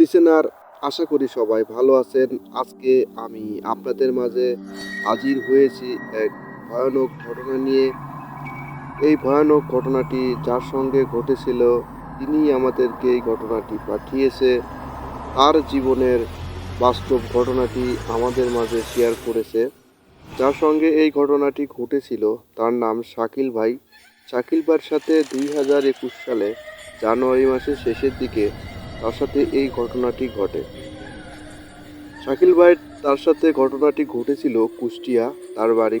Listener আশা করি সবাই ভালো আছেন। আজকে আমি আপনাদের মাঝে হাজির হয়েছি এক ভয়ানক ঘটনা নিয়ে। এই ভয়ানক ঘটনাটি যার সঙ্গে ঘটেছিল তিনি আমাদেরকে এই ঘটনাটি পাঠিয়েছে। তার জীবনের বাস্তব ঘটনাটি আমাদের মাঝে শেয়ার করেছে। যার সঙ্গে এই ঘটনাটি ঘটেছিল, তার নাম শাকিল ভাই। শাকিল ভাইয়ের সাথে দুই হাজার একুশ সালে জানুয়ারি মাসের শেষের দিকে তার সাথে এই ঘটনাটি ঘটে। শাকিল ভাই তার সাথে ঘটনাটি ঘটেছিল কুষ্টিয়া, তার বাড়ি।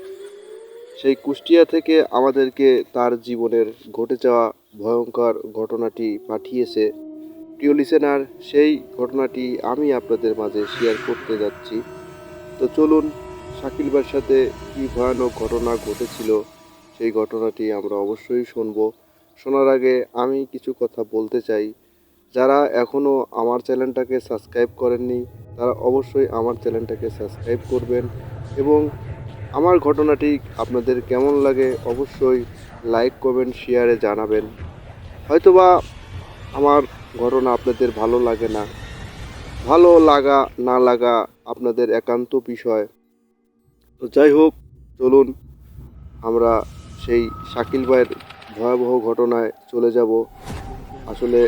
সেই কুষ্টিয়া থেকে আমাদেরকে তার জীবনের ঘটে যাওয়া ভয়ঙ্কর ঘটনাটি পাঠিয়েছে। প্রিয় লিসেনার সেই ঘটনাটি আমি আপনাদের মাঝে শেয়ার করতে যাচ্ছি। তো চলুন শাকিল ভাইয়ের সাথে কী ভয়ানক ঘটনা ঘটেছিল, সেই ঘটনাটি আমরা অবশ্যই শুনব। শোনার আগে আমি কিছু কথা বলতে চাই। যারা এখনও আমার চ্যানেলটাকে সাবস্ক্রাইব করেননি, তারা অবশ্যই আমার চ্যানেলটাকে সাবস্ক্রাইব করবেন এবং আমার ঘটনাটি আপনাদের কেমন লাগে অবশ্যই লাইক, কমেন্ট, শেয়ারে জানাবেন। হয়তোবা আমার ঘটনা আপনাদের ভালো লাগে না। ভালো লাগা, না লাগা আপনাদের একান্ত বিষয়। তো যাই হোক, চলুন আমরা সেই শাকিল ভাইয়ের ভয়াবহ ঘটনায় চলে যাব। আসলে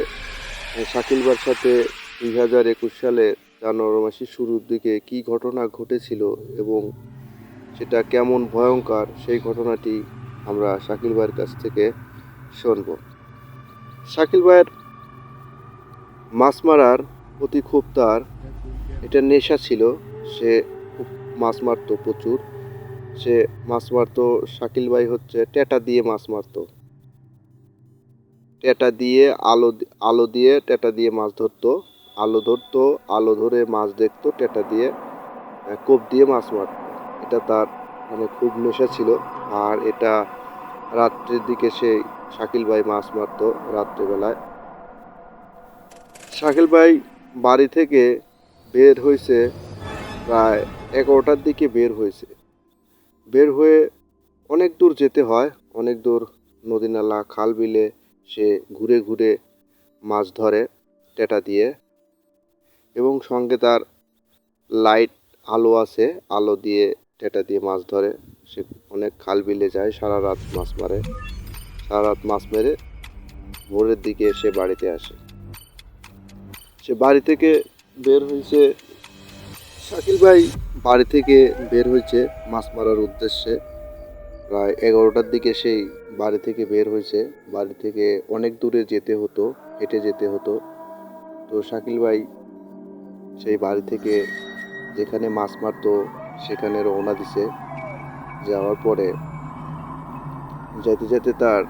শাকিল ভাইয়ের সাথে দুই হাজার একুশ সালে জানুয়ারি মাসের শুরুর দিকে কী ঘটনা ঘটেছিল এবং সেটা কেমন ভয়ঙ্কর, সেই ঘটনাটি আমরা শাকিল ভাইয়ের কাছ থেকে শুনব। শাকিল ভাইয়ের মাছ মারার প্রতি খুব তার, এটা নেশা ছিল, সে খুব মাছ মারতো প্রচুর। সে মাছ মারতো, শাকিল ভাই হচ্ছে টেটা দিয়ে মাছ মারতো। টেটা দিয়ে আলো আলো দিয়ে টেটা দিয়ে মাছ ধরতো। আলো ধরতো, আলো ধরে মাছ দেখতো, টেটা দিয়ে কোপ দিয়ে মাছ মারতো। এটা তার মানে খুব নেশা ছিল। আর এটা রাত্রের দিকে সে শাকিল ভাই মাছ মারতো রাত্রেবেলায়। শাকিল ভাই বাড়ি থেকে বের হয়েছে প্রায় এগারোটার দিকে বের হয়েছে বের হয়ে অনেক দূর যেতে হয়। অনেক দূর নদী নালা, খাল বিলে সে ঘুরে ঘুরে মাছ ধরে টেটা দিয়ে এবং সঙ্গে তার লাইট আলো আছে, আলো দিয়ে টেটা দিয়ে মাছ ধরে। সে অনেক খাল বিলে যায়, সারা রাত মাছ মারে, সারা রাত মাছ মেরে ভোরের দিকে সে বাড়িতে আসে। সে বাড়ি থেকে বের হয়েছে, শাকিল ভাই বাড়ি থেকে বের হয়েছে মাছ মারার উদ্দেশ্যে। প্রায় এগারোটার দিকে সেই বাড়ি থেকে বের হয়েছে। বাড়ি থেকে অনেক দূরে যেতে হতো, হেঁটে যেতে হতো। তো শাকিল ভাই সেই বাড়ি থেকে যেখানে মাছ মারতো, সেখানে রওনা দিছে। যাওয়ার পরে যেতে যেতে তার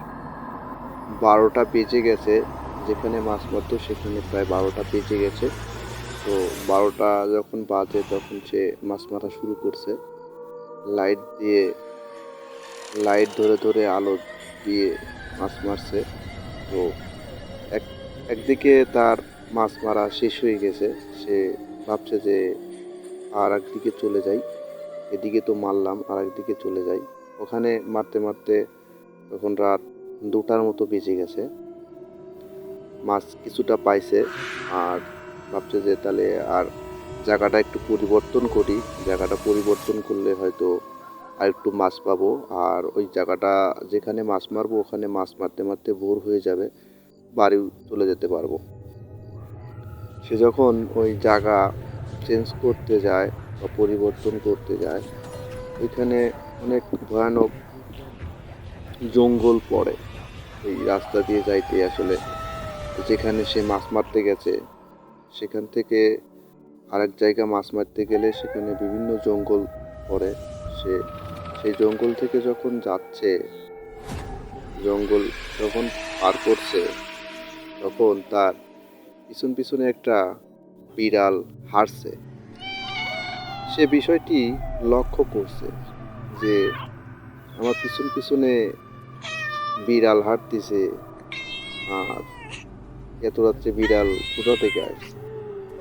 বারোটা বেজে গেছে। যেখানে মাছ মারতো, সেখানে প্রায় বারোটা বেজে গেছে। তো বারোটা যখন বাজে, তখন সে মাছ মারা শুরু করছে। লাইট দিয়ে লাইট ধরে ধরে আলো দিয়ে মাছ মারছে। তো এক, একদিকে তার মাছ মারা শেষ হয়ে গেছে। সে ভাবছে যে আর একদিকে চলে যাই। এদিকে তো মারলাম, আর একদিকে চলে যাই। ওখানে মারতে মারতে তখন রাত দুটার মতো বেজে গেছে। মাছ কিছুটা পাইছে আর ভাবছে যে তাহলে আর জায়গাটা একটু পরিবর্তন করি। জায়গাটা পরিবর্তন করলে হয়তো আর একটু মাছ পাবো। আর ওই জায়গাটা যেখানে মাছ মারবো, ওখানে মাছ মারতে মারতে ভোর হয়ে যাবে, বাড়ি চলে যেতে পারব। সে যখন ওই জায়গা চেঞ্জ করতে যায় বা পরিবর্তন করতে যায়, ওইখানে অনেক ভয়ানক জঙ্গল পড়ে। এই রাস্তা দিয়ে যাইতে আসলে যেখানে সে মাছ মারতে গেছে, সেখান থেকে আরেক জায়গা মাছ মারতে গেলে সেখানে বিভিন্ন জঙ্গল পড়ে। সে সেই জঙ্গল থেকে যখন যাচ্ছে, জঙ্গল যখন পার করছে, তখন তার পিছন পিছনে একটা বিড়াল হারছে। সে বিষয়টি লক্ষ্য করছে যে আমার পিছন পিছনে বিড়াল হাঁটতেছে আর এত রাত্রে বিড়াল কোথা থেকে আসছে?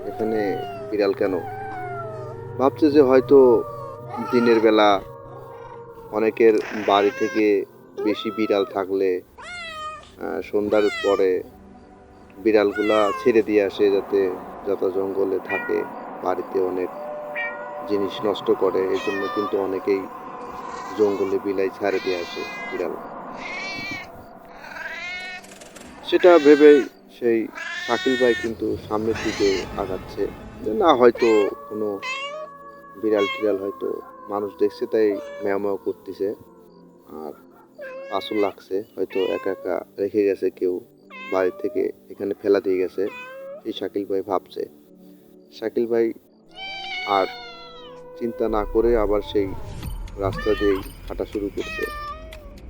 এখানে বিড়াল কেন? ভাবছে যে হয়তো দিনের বেলা অনেকের বাড়ি থেকে বেশি বিড়াল থাকলে সন্ধ্যার পরে বিড়ালগুলা ছেড়ে দিয়ে আসে যাতে যত জঙ্গলে থাকে, বাড়িতে অনেক জিনিস নষ্ট করে। এই জন্য কিন্তু অনেকেই জঙ্গলে বিলাই ছাড়ে দিয়ে আসে বিড়াল। সেটা ভেবে সেই শাকিল ভাই কিন্তু সামনের দিকে আগাচ্ছে। যে না, হয়তো কোনো বিড়াল টিড়াল হয়তো মানুষ দেখছে তাই ম্যাও করতেছে। আর আসল লাগছে, হয়তো একা একা রেখে গেছে কেউ বাড়ি থেকে এখানে ফেলা দিয়ে গেছে, এই শাকিল ভাই ভাবছে। শাকিল ভাই আর চিন্তা না করে আবার সেই রাস্তা দিয়েই হাঁটা শুরু করছে।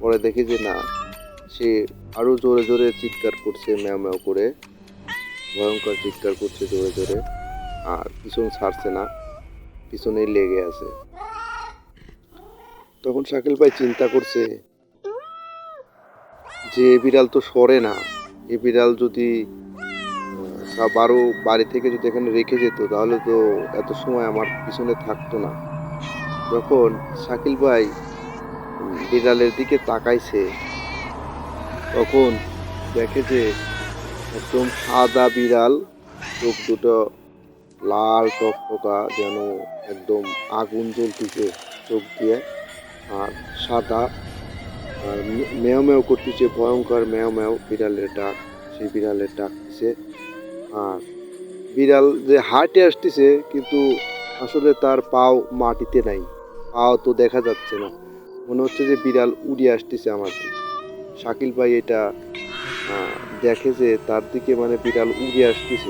পরে দেখি যে না, সে আরও জোরে জোরে চিৎকার করছে ম্যাও ম্যাও করে। ভয়ঙ্কর চিৎকার করছে জোরে জোরে, আর পিছন ছাড়ছে না, পিছনেই লেগে আছে। তখন শাকিল ভাই চিন্তা করছে যে এ বিড়াল তো সরে না। এ বিড়াল যদি বারো বাড়ি থেকে যদি এখানে রেখে যেত, তাহলে তো এত সময় আমার পিছনে থাকতো না। যখন শাকিল ভাই বিড়ালের দিকে তাকাইছে, তখন দেখে যে একদম সাদা বিড়াল, চোখ দুটো লাল টকটকা যেন একদম আগুন জ্বলতেছে চোখ দিয়ে। আর সাদা আর মে- মেও করতেছে ভয়ঙ্কর মেও মেও বিড়ালের ডাক সেই বিড়ালের ডাক দিছে। আর বিড়াল যে হাঁটে আসতেছে কিন্তু আসলে তার পাও মাটিতে নাই পাও তো দেখা যাচ্ছে না। মনে হচ্ছে যে বিড়াল উড়ে আসতেছে আমার দিকে শাকিল ভাই এটা দেখে যে তার দিকে মানে বিড়াল উড়ে আসতেছে।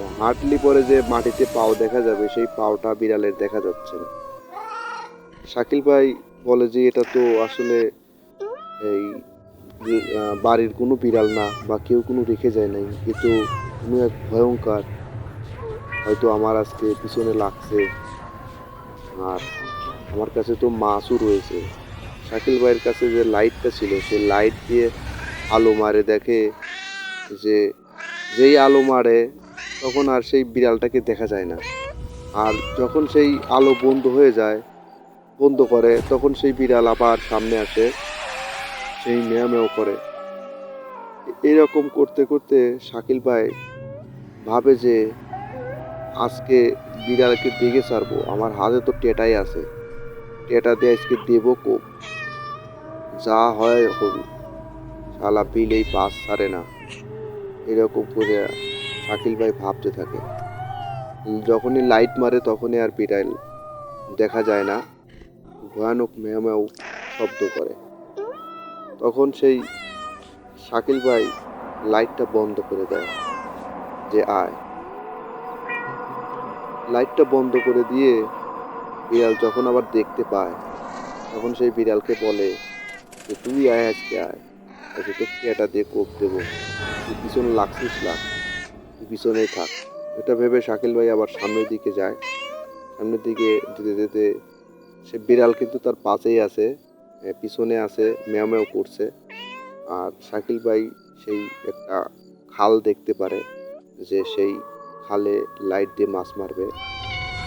না, হাঁটলি পরে যে মাটিতে পাও দেখা যাবে সেই পাওটা বিড়ালের দেখা যাচ্ছে না। শাকিল ভাই বলে যে এটা তো আসলে এই বাড়ির কোনো বিড়াল না বা কেউ কোনো রেখে যায় নাই কিন্তু কোনো এক ভয়ঙ্কর। হয়তো আমার আজকে পিছনে লাগছে। আর আমার কাছে তো মাছও রয়েছে। শাকিল ভাইয়ের কাছে যে লাইটটা ছিল, সেই লাইট দিয়ে আলো মারে দেখে যে, যেই আলো মারে তখন আর সেই বিড়ালটাকে দেখা যায় না। আর যখন সেই আলো বন্ধ হয়ে যায় বন্ধ করে, তখন সেই বিড়াল আবার সামনে আসে, সেই মেয়া মেও করে। এরকম করতে করতে শাকিল ভাই ভাবে যে, আজকে বিড়ালকে দেখে ছাড়বো, আমার হাতে তো টেটাই আছে। টেটা দিয়ে আজকে দেবো কোপ যা হয় হবে শালা বিলেই পাস ছাড়ে না। এরকম করে শাকিল ভাই ভাবতে থাকে। যখনই লাইট মারে, তখনই আর বিড়াল দেখা যায় না। ভয়ানক ম্যাও শব্দ করে। তখন সেই শাকিল ভাই লাইটটা বন্ধ করে দেয়, যে আয়। লাইটটা বন্ধ করে দিয়ে বিড়াল যখন আবার দেখতে পায়, তখন সেই বিড়ালকে বলে, যে তুই আয় আজকে আয়। আজকে তো পেটা দিয়ে কোপ দেবো। তুই পিছনে লাগছিস লাগ তুই পিছনেই থাক। এটা ভেবে শাকিল ভাই আবার সামনের দিকে যায়। সামনের দিকে যেতে যেতে সে বিড়াল কিন্তু তার পাশেই আছে পিছনে আছে ম্যাও করছে। আর শাকিল ভাই সেই একটা খাল দেখতে পারে, যে সেই খালে লাইট দিয়ে মাছ মারবে।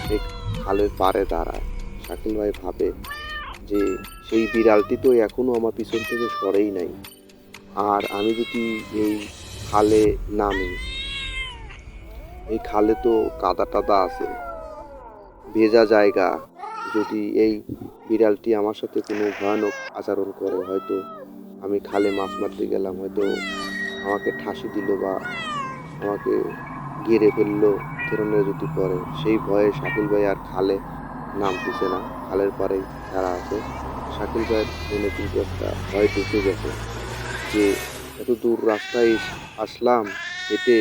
সেই খালের পাড়ে দাঁড়ায়। শাকিল ভাই ভাবে যে সেই বিড়ালটি তো এখনও আমার পিছন থেকে সরেই নাই। আর আমি যদি এই খালে নামি, এই খালে তো কাদা টাদা আছে। ভেজা জায়গা যদি এই বিড়ালটি আমার সাথে কোনো ভয়ানক আচরণ করে, হয়তো আমি খালে মাছ মারতে গেলাম, হয়তো আমাকে ঠাসি দিল বা আমাকে ঘিরে ফেলল ধরনের যদি পড়ে সেই ভয়ে শাকিল ভাই আর খালে নামতেছে না। খালের পাড়েই তারা আছে। শাকিল ভাইয়ের মনে কিন্তু একটা ভয় ঢুকে গেছে যে এত দূর রাস্তায় আসলাম, হেঁটে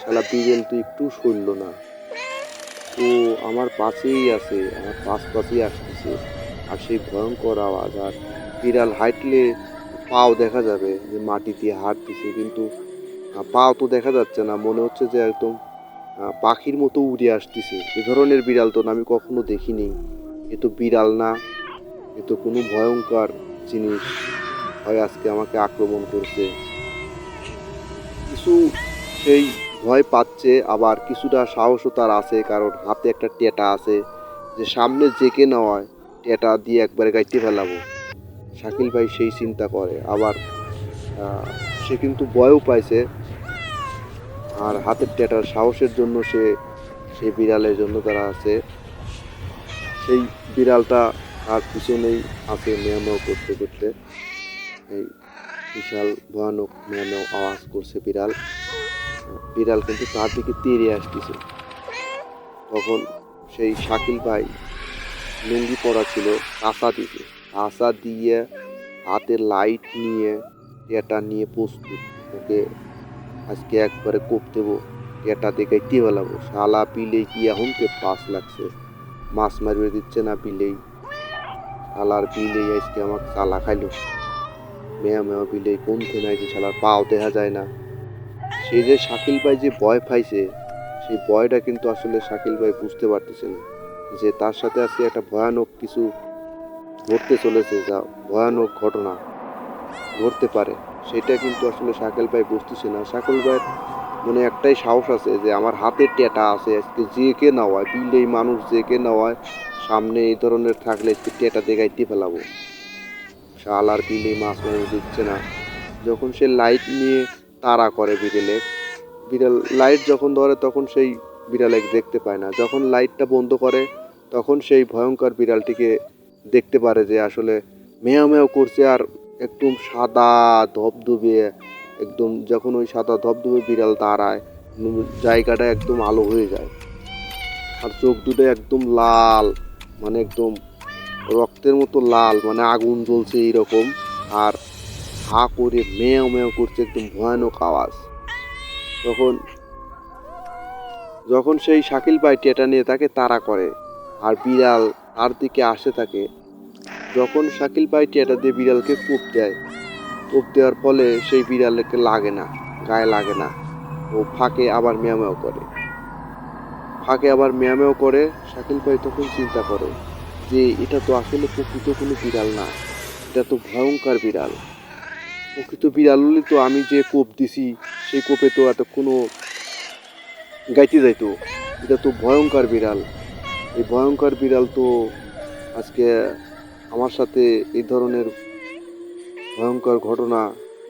শালা বিড়েল তো একটু সরল না। তো আমার পাশেই আছে, আমার পাশ পাশেই আসতেছে। আর সেই ভয়ঙ্কর আওয়াজ, আর বিড়াল হাঁটলে পাও দেখা যাবে যে মাটি দিয়ে হাঁটতেছে, কিন্তু পাও তো দেখা যাচ্ছে না। মনে হচ্ছে যে একদম পাখির মতো উড়ে আসতেছে। এ ধরনের বিড়াল তো আমি কখনো দেখিনি। এ তো বিড়াল না, এ তো কোনো ভয়ঙ্কর জিনিস। হয় আজকে আমাকে আক্রমণ করছে। কিছু সেই ভয় পাচ্ছে, আবার কিছুটা সাহসও তার আছে, কারণ হাতে একটা টেটা আছে যে সামনে জেকে নেওয়ায় টেটা দিয়ে একবারে গাইতে ফেলাবো। শাকিল ভাই সেই চিন্তা করে, আবার সে কিন্তু ভয়ও পাইছে। আর হাতের টেটার সাহসের জন্য সে সেই বিড়ালের জন্য তারা আছে। সেই বিড়ালটা আর পিছনেই আছে ম্যাও করতে করতে। এই বিশাল ভয়ানক ম্যাও আওয়াজ করছে বিড়াল। বিড়াল কিন্তু তার দিকে তেড়ে আসতেছে। তখন সেই শাকিল ভাই লুঙ্গি পরা ছিল কাঁসা দিছে কাঁসা দিয়ে হাতে লাইট নিয়ে টেটা নিয়ে প্রস্তুত। ওকে আজকে একবারে কোপ দেবো টেটা দেখে কে বেলাবো শালা পিলে কি এখন কে পাস লাগছে? মাছ মারবে দিচ্ছে না পিলেই শালার বিলেই আজকে আমার চালা খাইলো। মেয়া মেয়া বিলেই কোন থেকে আইছে শালার পাও দেখা যায় না। সেই যে শাকিল ভাই যে ভয় পাইছে, সেই ভয়টা কিন্তু আসলে শাকিল ভাই বুঝতে পারতেছে না যে তার সাথে আজকে একটা ভয়ানক কিছু ঘটতে চলেছে, যা ভয়ানক ঘটনা ঘটতে পারে। সেটা কিন্তু আসলে শাকিল ভাই বুঝতেছে না। শাকিল ভাইয়ের মনে একটাই সাহস আছে যে আমার হাতে টেটা আছে, আজকে যে কে নেওয়ায় বিলেই মানুষ যে কে নেওয়ায় সামনে এই ধরনের থাকলে আজকে টেটা দেখাইতে ফেলাবো। শাল আর বিলে মাছ মাছ দিচ্ছে না। যখন সে লাইট নিয়ে তাড়া করে বিড়েলে বিড়াল লাইট যখন ধরে তখন সেই বিড়াল দেখতে পায় না। যখন লাইটটা বন্ধ করে, তখন সেই ভয়ঙ্কর বিড়ালটিকে দেখতে পারে যে আসলে মেয়া মেয়াও করছে আর একদম সাদা ধবধবে, একদম যখন ওই সাদা ধবধবে বিড়াল দাঁড়ায় জায়গাটা একদম আলো হয়ে যায়। আর চোখ দুটো একদম লাল মানে একদম রক্তের মতো লাল মানে আগুন জ্বলছে এইরকম। আর হা করে মেয়াও মেয়াও করছে একদম ভয়ানক আওয়াজ। তখন যখন সেই শাকিল ভাই টেটা নিয়ে তাকে তাড়া করে। আর বিড়াল তার দিকে আসে থাকে। যখন শাকিল ভাই টেটা দিয়ে বিড়ালকে কূপ দেয়, কূপ দেওয়ার ফলে সেই বিড়ালকে লাগে না, গায়ে লাগে না। ও ফাঁকে আবার মেয়ামেও করে। ফাঁকে আবার মেয়ামেও করে, শাকিল ভাই তখন চিন্তা করে যে, এটা তো আসলে প্রকৃত কোনো বিড়াল না। এটা তো ভয়ঙ্কর বিড়াল। প্রকৃত বিড়াল হলে তো আমি যে কোপ দিছি, সেই কোপে তো এত কোনো গাইতে যাইতো। এটা তো ভয়ঙ্কর বিড়াল। এই ভয়ঙ্কর বিড়াল তো আজকে আমার সাথে এই ধরনের ভয়ঙ্কর ঘটনা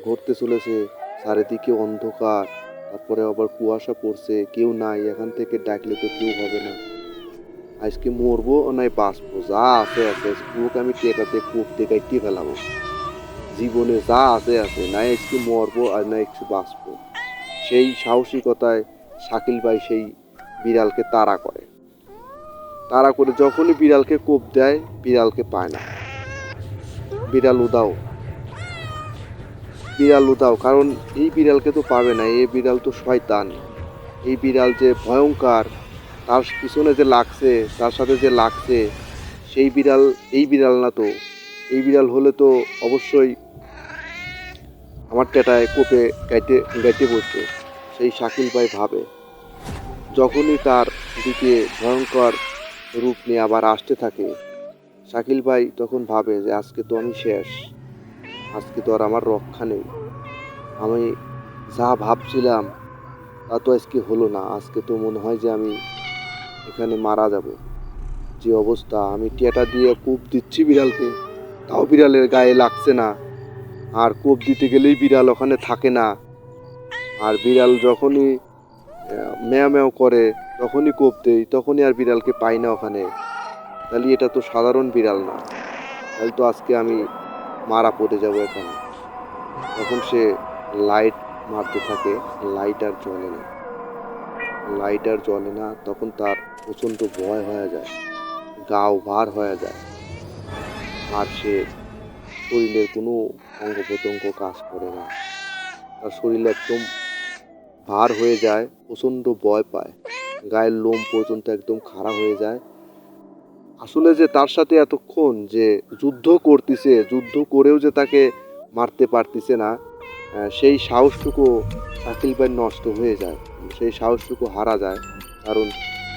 ঘটতে চলেছে। চারিদিকে অন্ধকার, তারপরে আবার কুয়াশা পড়ছে, কেউ নাই, এখান থেকে ডাকলে তো কেউ হবে না। আজকে মরবো নাই বাঁচবো, যা আছে আছে, পুরোকে আমি টেকাতে, কূপ দেখাইতে ফেলাবো। জীবনে যা আছে আছে, না একটু মরবো আর না একটু বাঁচবো। সেই সাহসিকতায় শাকিল ভাই সেই বিড়ালকে তাড়া করে। তাড়া করে যখনই বিড়ালকে কোপ দেয়, বিড়ালকে পায় না। বিড়াল উদাও। বিড়াল উদাও, কারণ এই বিড়ালকে তো পাবে না, এই বিড়াল তো শয়তান। এই বিড়াল যে ভয়ঙ্কর তার পিছনে যে লাগছে, তার সাথে যে লাগছে, সেই বিড়াল, এই বিড়াল না তো। এই বিড়াল হলে তো অবশ্যই আমার টেটায় কোপে গাইতে গাইতে বসতো। সেই শাকিল ভাই ভাবে, যখনই তার দিকে ভয়ঙ্কর রূপ নিয়ে আবার আসতে থাকে, শাকিল ভাই তখন ভাবে যে আজকে তো আমি শেষ, আজকে তো আর আমার রক্ষা নেই। আমি যা ভাবছিলাম তা তো আজকে হলো না, আজকে তো মনে হয় যে আমি এখানে মারা যাব। যে অবস্থা, আমি টেটা দিয়ে কূপ দিচ্ছি বিড়ালকে। তাও বিড়ালের গায়ে লাগছে না। আর কোপ দিতে গেলেই বিড়াল ওখানে থাকে না। আর বিড়াল যখনই ম্যাও ম্যাও করে, তখনই কোপ দেই, তখনই আর বিড়ালকে পাই না ওখানে। তাহলে এটা তো সাধারণ বিড়াল না। তাহলে তো আজকে আমি মারা পড়ে যাব এখানে। তখন সে লাইট মারতে থাকে লাইট আর জ্বলে না। লাইট আর জ্বলে না, তখন তার প্রচণ্ড ভয় হয়ে যায়, গাও ভার হয়ে যায়। আর সে শরীরের কোনো অঙ্গ প্রত্যঙ্গ কাজ করে না। তার শরীর একদম ভার হয়ে যায়, প্রচণ্ড ভয় পায়। গায়ের লোম পর্যন্ত একদম খাড়া হয়ে যায়। আসলে যে তার সাথে এতক্ষণ যে যুদ্ধ করতেছে, যুদ্ধ করেও যে তাকে মারতে পারতেছে না সেই সাহসটুকু শাকিল ভাই নষ্ট হয়ে যায়। সেই সাহসটুকু হারা যায়। কারণ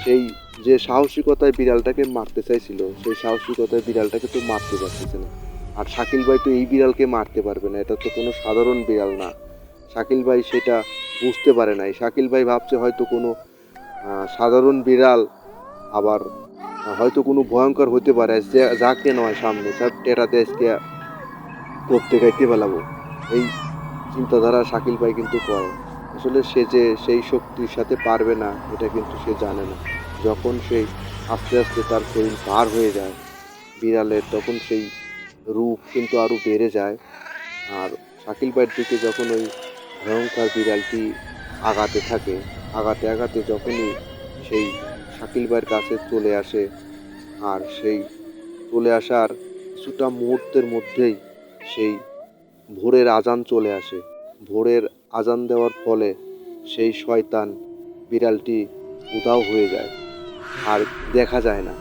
সেই যে সাহসিকতায় বিড়ালটাকে মারতে চাইছিল, সেই সাহসিকতায় বিড়ালটাকে তো মারতে পারতেছে না। আর শাকিল ভাই তো এই বিড়ালকে মারতে পারবে না, এটা তো কোনো সাধারণ বিড়াল না। শাকিল ভাই সেটা বুঝতে পারে নাই। শাকিল ভাই ভাবছে হয়তো কোনো সাধারণ বিড়াল আবার, হয়তো কোনো ভয়ঙ্কর হতে পারে, যে যাকে নয় সামনে, সব টেরাতে আজকে করতে গাইতে পেলাবো। এই চিন্তাধারা শাকিল ভাই কিন্তু করে। আসলে সে যে সেই শক্তির সাথে পারবে না, এটা কিন্তু সে জানে না। যখন সেই আস্তে আস্তে তার শরীর পার হয়ে যায়, বিড়ালের, তখন সেই রূপ কিন্তু আরও বেড়ে যায়। আর শাকিল ভাইয়ের দিকে যখন ওই ভয়ঙ্কর বিড়ালটি আগাতে থাকে আগাতে আগাতে যখনই সেই শাকিল ভাইয়ের কাছে চলে আসে, আর সেই চলে আসার কিছুটা মুহূর্তের মধ্যেই সেই ভোরের আজান চলে আসে। ভোরের আজান দেওয়ার ফলে সেই শয়তান বিড়ালটি উধাও হয়ে যায়। আর দেখা যায় না।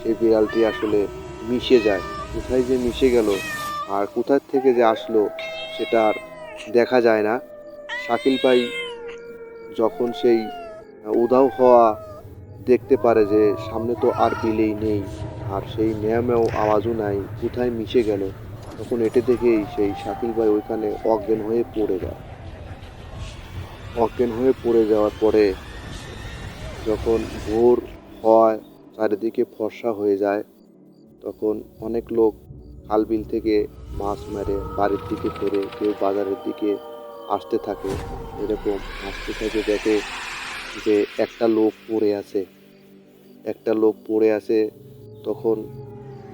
সেই বিড়ালটি আসলে মিশে যায়। কোথায় যে মিশে গেল আর কোথার থেকে যে আসলো সেটা আর দেখা যায় না। শাকিল ভাই যখন সেই উধাও হওয়া দেখতে পারে যে সামনে তো আর বিলেই নেই, আর সেই ম্যামেও আওয়াজও নাই, কোথায় মিশে গেল? তখন এটি দেখেই সেই শাকিল ভাই ওইখানে অজ্ঞান হয়ে পড়ে যায়। অজ্ঞান হয়ে পড়ে যাওয়ার পরে যখন ভোর হয়, চারিদিকে ফর্সা হয়ে যায়, তখন অনেক লোক খালবিল থেকে মাছ মেরে বাড়ির দিকে ফেরে কেউ বাজারের দিকে আসতে থাকে। এরকম আসতে থাকে দেখে যে একটা লোক পড়ে আছে। একটা লোক পড়ে আছে, তখন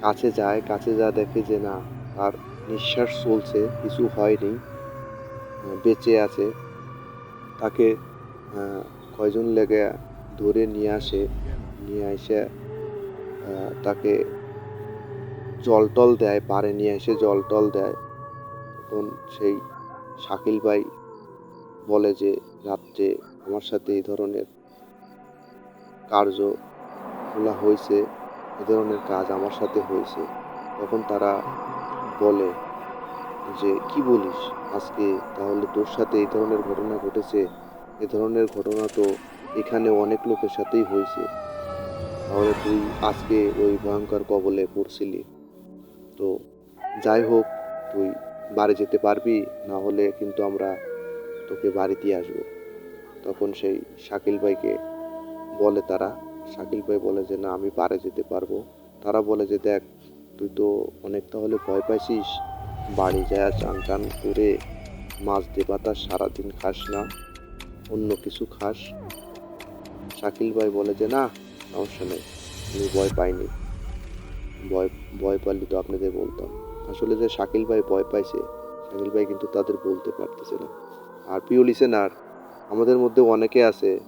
কাছে যায়, কাছে যা দেখে যে না, তার নিঃশ্বাস চলছে, কিছু হয়নি বেঁচে আছে। তাকে কয়জন লেগে ধরে নিয়ে আসে নিয়ে এসে তাকে জল টল দেয় পাড়ে নিয়ে এসে জল টল দেয়। তখন সেই শাকিল ভাই বলে যে, রাত্রে আমার সাথে এই ধরনের কার্যগুলা হয়েছে, এ ধরনের কাজ আমার সাথে হয়েছে। তখন তারা বলে যে, কি বলিস? আজকে তাহলে তোর সাথে এই ধরনের ঘটনা ঘটেছে। এ ধরনের ঘটনা তো এখানে অনেক লোকের সাথেই হয়েছে। তাহলে তুই আজকে ওই ভয়ঙ্কর কবলে পড়ছিলি। তো যাই হোক, তুই বাড়ি যেতে পারবি, না হলে কিন্তু আমরা তোকে বাড়িতে আসব। তখন সেই শাকিল ভাইকে বলে তারা। শাকিল ভাই বলে যে, না, আমি বাড়ি যেতে পারব। তারা বলে যে, দেখ, তুই তো অনেক তাহলে ভয় পাইছিস। বাড়ি যায় চান টান করে মাছ দিয়ে পাতা, সারাদিন খাস না, অন্য কিছু খাস। শাকিল ভাই বলে যে, না সমস্যা নেই আমি ভয় পাইনি। ভয় ভয় পাইলে তো আপনাদের বলতাম। আসলে যে শাকিল ভাই ভয় পাইছে, শাকিল ভাই কিন্তু তাদের বলতে পারতেছে না। আর প্রিয় লিসেনার আমাদের মধ্যে অনেকে আছে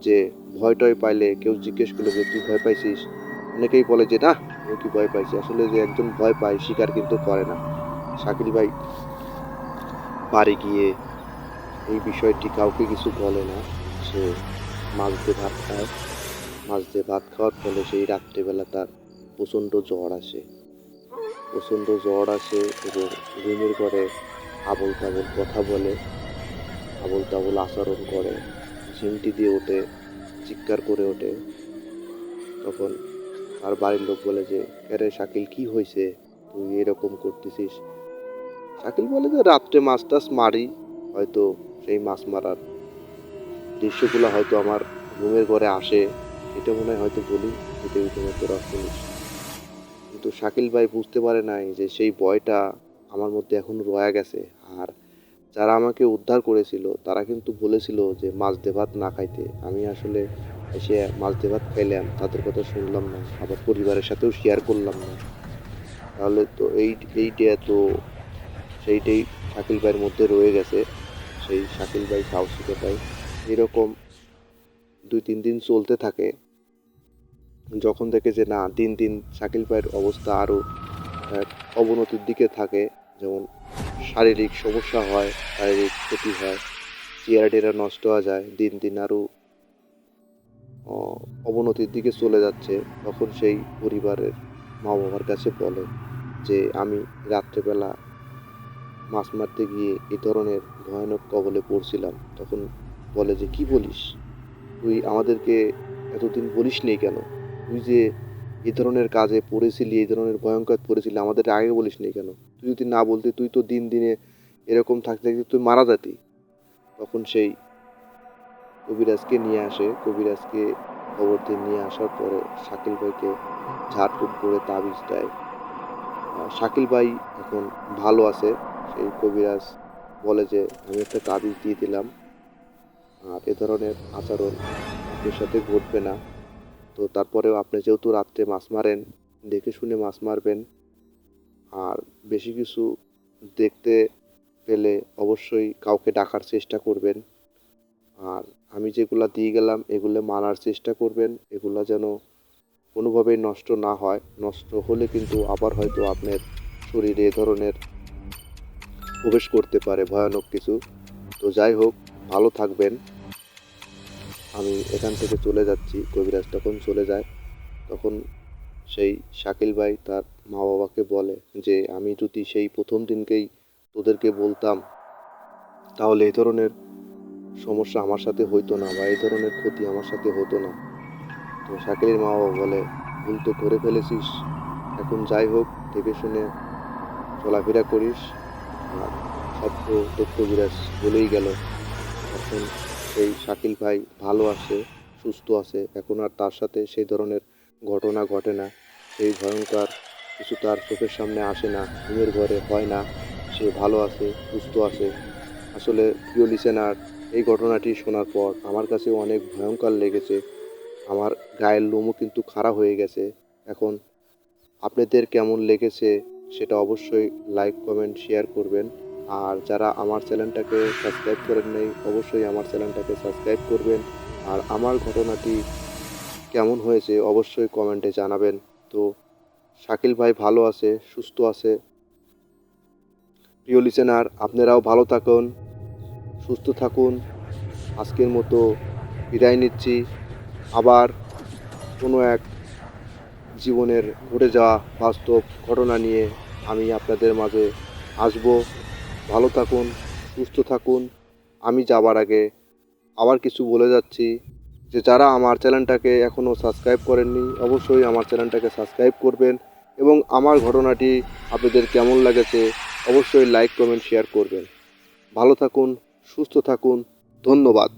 যে ভয় টয় পাইলে কেউ জিজ্ঞেস করলে যে, তুই ভয় পাইছিস? অনেকেই বলে যে, না, আমি কি ভয় পাইছি? আসলে যে একজন ভয় পায়, স্বীকার কিন্তু করে না। শাকিল ভাই বাড়ি গিয়ে এই বিষয়টি কাউকে কিছু বলে না। সে মাছ দিয়ে ভাত খায়। মাছ দিয়ে ভাত খাওয়ার ফলে সেই রাত্রেবেলা তার প্রচণ্ড জ্বর আসে। প্রচণ্ড জ্বর আসে এবং রুমের ঘরে আবল তাবল কথা বলে আবল তাবল আচরণ করে, ঝিমটি দিয়ে ওঠে, চিৎকার করে ওঠে। তখন তার বাড়ির লোক বলে যে, আরে শাকিল, কি হয়েছে? তুই এরকম করতেছিস? শাকিল বলে যে, রাত্রে মাছ টাছ মারি, হয়তো সেই মাছ মারার দৃশ্যগুলো হয়তো আমার রুমের ঘরে আসে। এটা মনে হয় হয়তো বলি এটা তোমার তোরা শুনিস কিন্তু শাকিল ভাই বুঝতে পারে নাই যে সেই ভয়টা আমার মধ্যে এখন রয়ে গেছে। আর যারা আমাকে উদ্ধার করেছিল, তারা কিন্তু বলেছিল যে মাছ দিয়ে ভাত না খাইতে। আমি আসলে এসে মাছ দিয়ে ভাত খাইলাম, তাদের কথা শুনলাম না, আবার পরিবারের সাথেও শেয়ার করলাম না। তাহলে তো এই, এইটা তো সেইটাই শাকিল ভাইয়ের মধ্যে রয়ে গেছে। সেই শাকিল ভাই সাহসিকতায় এরকম দুই তিন দিন চলতে থাকে। যখন দেখে যে না দিন দিন শাকিল ভাইয়ের অবস্থা আরও অবনতির দিকে থাকে, যেমন শারীরিক সমস্যা হয়, শারীরিক ক্ষতি হয় চেয়ারা টেরা নষ্ট হয়ে যায়, দিন দিন আরও অবনতির দিকে চলে যাচ্ছে, তখন সেই পরিবারের মা বাবার কাছে বলে যে, আমি রাত্রেবেলা মাছ মারতে গিয়ে এ ধরনের ভয়ানক কবলে পড়ছিলাম। তখন বলে যে, কি বলিস? তুই আমাদেরকে এতদিন বলিস নেই কেন? তুই যে এ ধরনের কাজে পড়েছিলি এই ধরনের ভয়ঙ্কর পড়েছিলি, আমাদের আগে বলিস নেই কেন? তুই যদি না বলতে, তুই তো দিন দিনে এরকম থাকতে থাকতে তুই মারা যাতি। তখন সেই কবিরাজকে নিয়ে আসে। কবিরাজকে খবর দিয়ে নিয়ে আসার পরে শাকিল ভাইকে ঝাড়ফুট করে তাবিজ দেয়। শাকিল ভাই এখন ভালো আছে। সেই কবিরাজ বলে যে, আমি একটা তাবিজ দিয়ে দিলাম। আর এ ধরনের আচরণ আপনার সাথে ঘটবে না। তো তারপরেও আপনি যেহেতু রাত্রে মাছ মারেন, দেখে শুনে মাছ মারবেন, আর বেশি কিছু দেখতে পেলে অবশ্যই কাউকে ডাকার চেষ্টা করবেন। আর আমি যেগুলা দিয়ে গেলাম, এগুলো মানার চেষ্টা করবেন, এগুলো যেন কোনোভাবেই নষ্ট না হয়। নষ্ট হলে কিন্তু আবার হয়তো আপনার শরীরে এ ধরনের প্রবেশ করতে পারে, ভয়ানক কিছু। তো যাই হোক, ভালো থাকবেন। আমি এখান থেকে চলে যাচ্ছি, কবিরাজ তখন চলে যায়। তখন সেই শাকিল ভাই তার মা বাবাকে বলে যে, আমি যদি সেই প্রথম দিনকেই তোদেরকে বলতাম, তাহলে এই ধরনের সমস্যা আমার সাথে হইতো না বা এই ধরনের ক্ষতি আমার সাথে হতো না। তো শাকিলের মা বাবা বলে, ভুল তো করে ফেলেছিস। এখন যাই হোক, দেখে শুনে চলাফেরা করিস। আর সব তো তথ্য বিরাজ বলেই গেল। এখন সেই শাকিল ভাই ভালো আছে, সুস্থ আছে। এখন আর তার সাথে সেই ধরনের ঘটনা ঘটে না। সেই ভয়ঙ্কর কিছু তার চোখের সামনে আসে না, ঘুমের ঘরে হয় না। সে ভালো আছে, সুস্থ আছে। আসলে প্রিয় লিসেনার এই ঘটনাটি শোনার পর আমার কাছে অনেক ভয়ঙ্কর লেগেছে। আমার গায়ের লোমও কিন্তু খারাপ হয়ে গেছে। এখন আপনাদের কেমন লেগেছে সেটা অবশ্যই লাইক কমেন্ট শেয়ার করবেন। আর যারা আমার চ্যানেলটাকে সাবস্ক্রাইব করেন নাই, অবশ্যই আমার চ্যানেলটাকে সাবস্ক্রাইব করবেন। আর আমার ঘটনাটি কেমন হয়েছে অবশ্যই কমেন্টে জানাবেন। তো শাকিল ভাই ভালো আছে, সুস্থ আছে? প্রিয় লিসেনার আপনারাও ভালো থাকুন, সুস্থ থাকুন। আজকের মতো বিদায় নিচ্ছি। আবার কোনো এক জীবনের ঘটে যাওয়া বাস্তব ঘটনা নিয়ে আমি আপনাদের মাঝে আসব। ভালো থাকুন, সুস্থ থাকুন। আমি যাবার আগে আবার কিছু বলে যাচ্ছি যে যারা আমার চ্যানেলটাকে এখনও সাবস্ক্রাইব করেননি, অবশ্যই আমার চ্যানেলটাকে সাবস্ক্রাইব করবেন এবং আমার ঘটনাটি আপনাদের কেমন লাগেছে অবশ্যই লাইক, কমেন্ট, শেয়ার করবেন। ভালো থাকুন, সুস্থ থাকুন। ধন্যবাদ।